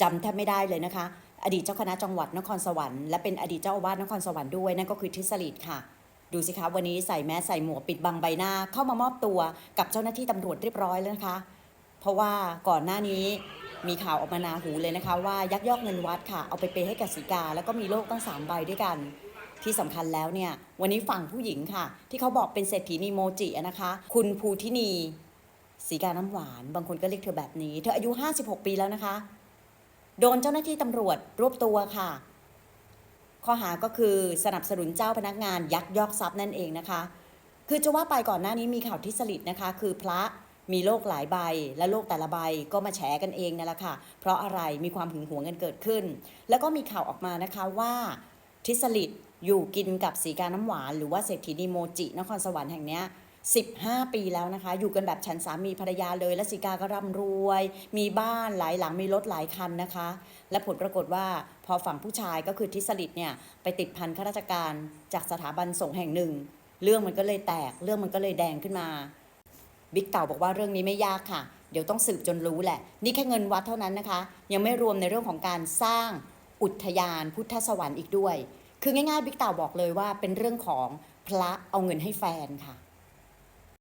จำแทบไม่ได้เลยนะคะ อดีตเจ้าคณะจังหวัดนครสวรรค์และเป็นอดีตเจ้าอาวาสนครสวรรค์ด้วยนั่นก็คือทิศลิตค่ะ ดูสิคะวันนี้ใส่แมสใส่หมวกปิดบังใบหน้าเข้ามามอบตัวกับเจ้าหน้าที่ตำรวจเรียบร้อยแล้วนะคะ เพราะว่าก่อนหน้านี้มีข่าวออกมานาหูเลยนะคะ ว่ายักยอกเงินวัดค่ะ เอาไปเปย์ให้กับสีกา แล้วก็มีโลกตั้งสามใบด้วยกัน ที่สำคัญแล้วเนี่ย วันนี้ฝั่งผู้หญิงค่ะ ที่เขาบอกเป็นเศรษฐีนีโมจินะคะ คุณภูทินีสีกาน้ำหวาน บางคนก็เรียกเธอแบบนี้ เธออายุ 56 ปีแล้วนะคะ โดนเจ้าหน้าที่ตำรวจรวบตัวค่ะ ข้อหาก็คือสนับสนุนเจ้าพนักงานยักยอกทรัพย์นั่นเองนะคะ คือจะว่าไปก่อนหน้านี้มีข่าวที่สลิดนะคะ คือพระมีโรคหลายใบ และโรคแต่ละใบก็มาแฉกันเองนั่นแหละค่ะ เพราะอะไรมีความหึงหวงกันเกิดขึ้น แล้วก็มีข่าวออกมานะคะว่าทิสลิดอยู่กินกับสีกาน้ำหวาน หรือว่าเศรษฐีนีโมจินครสวรรค์แห่งเนี้ย 15 ปีแล้วนะคะ อยู่กันแบบฉันสามีภรรยาเลย และสีกาก็ร่ำรวย มีบ้านหลายหลังมีรถหลายคันนะคะ และผลปรากฏว่าพอฝั่งผู้ชายก็คือทิสลิดเนี่ยไปติดพันข้าราชการจากสถาบันสงแห่งหนึ่ง เรื่องมันก็เลยแตกเรื่องมันก็เลยแดงขึ้นมาบิ๊กเต่าบอกว่าเรื่องนี้ไม่ยากค่ะ เดี๋ยวต้องสืบจนรู้แหละ นี่แค่เงินวัดเท่านั้นนะคะ ยังไม่รวมในเรื่องของการสร้างอุทยานพุทธสวรรค์อีกด้วย คือง่ายๆบิ๊กเต่าบอกเลยว่าเป็นเรื่องของพระเอาเงินให้แฟนค่ะ